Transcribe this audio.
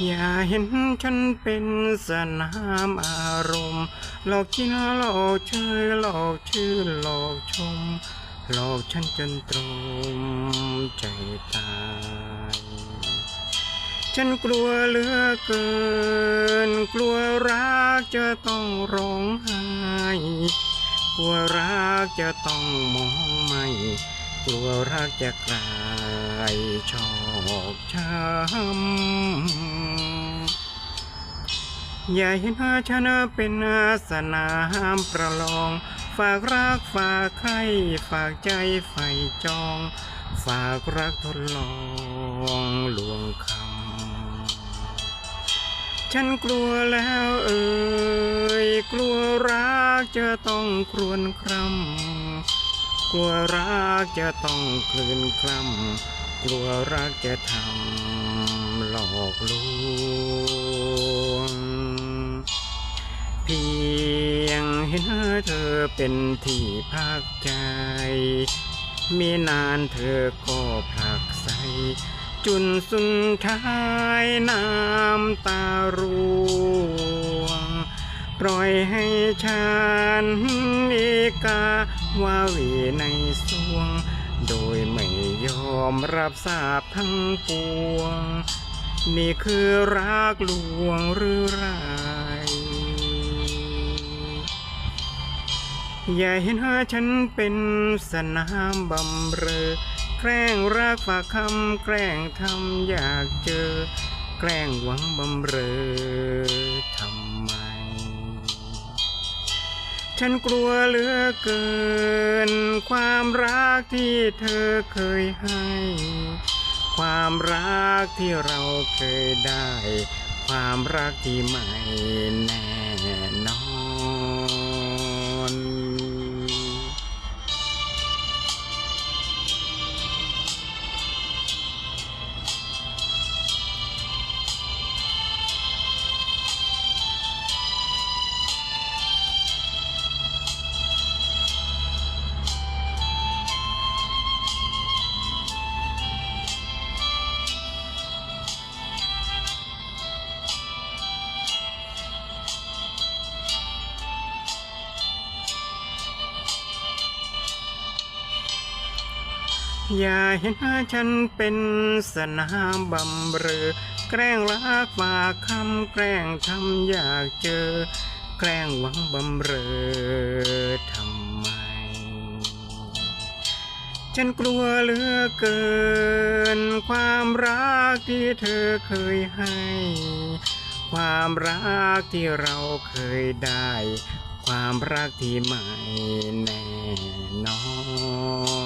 อย่าเห็นฉันเป็นสนามอารมณ์หลอกกินหลอกเชยหลอกชื่อหลอกชม หลอกฉันจนตรมใจตายฉันกลัวเหลือเกิน กลัวรักจะต้องร้องไห้กลัวรักจะต้องมองไม่ กลัวรักจะกลายชอ อกช้ำอย่าเห็นว่าฉันเป็นสนามประลอง ฝากรักฝากใครฝากใจใฝ่จอง ฝากรักทดลองลวงคำ ฉันกลัวแล้วเอ่ยกลัวรักจะต้องครวญครำกลัวรักจะต้องคลื่นคลำ กลัวรักจะทำหลอกลวง เพียงเห็นเธอเป็นที่พักใจ มีนานเธอก็ผลักใส จุนสุดท้ายน้ำตาร่วง ปล่อยให้ฉันอีกาว่าวีในสวง โดยไม่ยอม รับทราบทั้งปวง นี่คือรักลวงหรือไรอย่าเห็นว่าฉันเป็นสนามบำเรอ แกล้งรักฝากคำแกล้งทำอยากเจอ แกล้งหวังบำเรอ ฉันกลัวเหลือเกิน ความรักที่เธอเคยให้ ความรักที่เราเคยได้ ความรักที่ไม่แน่ อย่าเห็นว่าฉันเป็นสนามบำเรอ แกล้งรักฝากคำแกล้งทำอยากเจอ แกล้งหวังบำเรอทำไม ฉันกลัวเหลือเกิน ความรักที่เธอเคยให้ ความรักที่เราเคยได้ ความรักที่ไม่แน่นอน